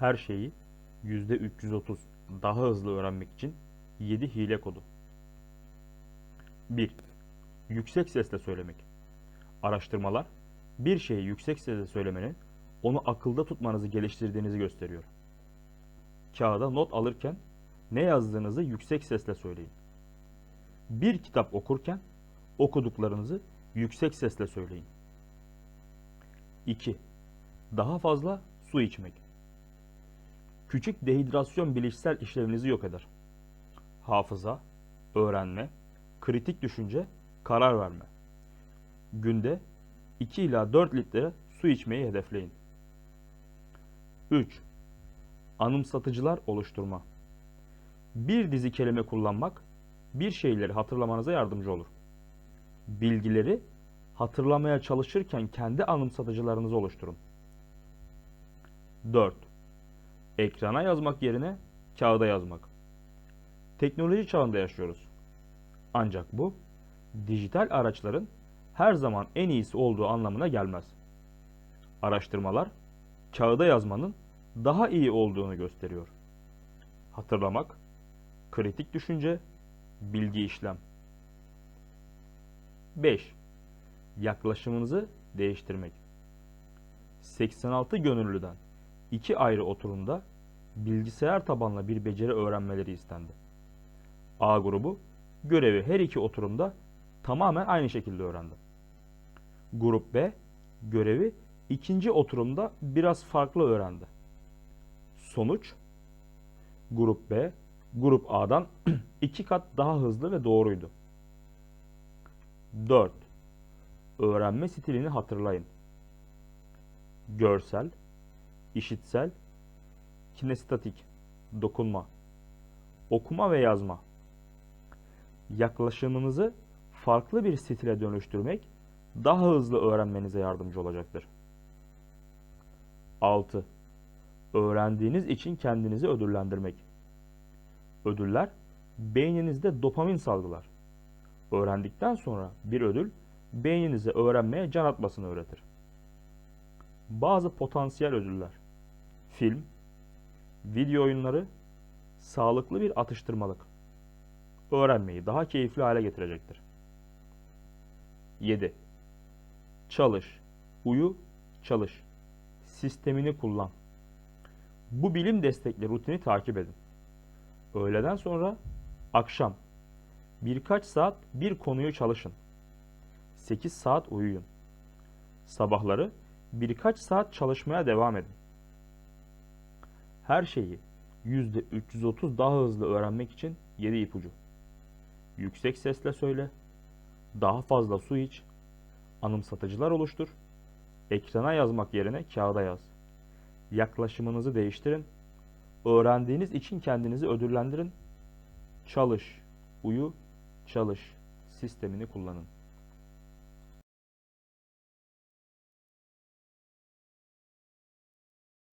Her şeyi %330 daha hızlı öğrenmek için 7 hile kodu. 1. Yüksek sesle söylemek. Araştırmalar bir şeyi yüksek sesle söylemenin onu akılda tutmanızı geliştirdiğinizi gösteriyor. Kağıda not alırken ne yazdığınızı yüksek sesle söyleyin. Bir kitap okurken okuduklarınızı yüksek sesle söyleyin. 2. Daha fazla su içmek. Küçük dehidrasyon bilişsel işlevinizi yok eder. Hafıza, öğrenme, kritik düşünce, karar verme. Günde 2 ila 4 litre su içmeyi hedefleyin. 3. Anımsatıcılar oluşturma. Bir dizi kelime kullanmak bir şeyleri hatırlamanıza yardımcı olur. Bilgileri hatırlamaya çalışırken kendi anımsatıcılarınızı oluşturun. 4. Ekrana yazmak yerine kağıda yazmak. Teknoloji çağında yaşıyoruz. Ancak bu dijital araçların her zaman en iyisi olduğu anlamına gelmez. Araştırmalar kağıda yazmanın daha iyi olduğunu gösteriyor. Hatırlamak, kritik düşünce, bilgi işlem. 5. Yaklaşımınızı değiştirmek. 86 gönüllüden iki ayrı oturumda bilgisayar tabanlı bir beceri öğrenmeleri istendi. A grubu görevi her iki oturumda tamamen aynı şekilde öğrendi. Grup B görevi ikinci oturumda biraz farklı öğrendi. Sonuç Grup B Grup A'dan iki kat daha hızlı ve doğruydu. 4. Öğrenme stilini hatırlayın. Görsel, işitsel, kinestatik, dokunma, okuma ve yazma. Yaklaşımınızı farklı bir stile dönüştürmek daha hızlı öğrenmenize yardımcı olacaktır. 6. Öğrendiğiniz için kendinizi ödüllendirmek. Ödüller beyninizde dopamin salgılar. Öğrendikten sonra bir ödül beyninize öğrenmeye can atmasını öğretir. Bazı potansiyel ödüller. Film, video oyunları, sağlıklı bir atıştırmalık. Öğrenmeyi daha keyifli hale getirecektir. 7. Çalış, uyu, çalış. Sistemini kullan. Bu bilim destekli rutini takip edin. Öğleden sonra akşam birkaç saat bir konuyu çalışın. 8 saat uyuyun. Sabahları birkaç saat çalışmaya devam edin. Her şeyi %330 daha hızlı öğrenmek için 7 ipucu. Yüksek sesle söyle. Daha fazla su iç. Anımsatıcılar oluştur. Ekrana yazmak yerine kağıda yaz. Yaklaşımınızı değiştirin. Öğrendiğiniz için kendinizi ödüllendirin. Çalış, uyu, çalış sistemini kullanın.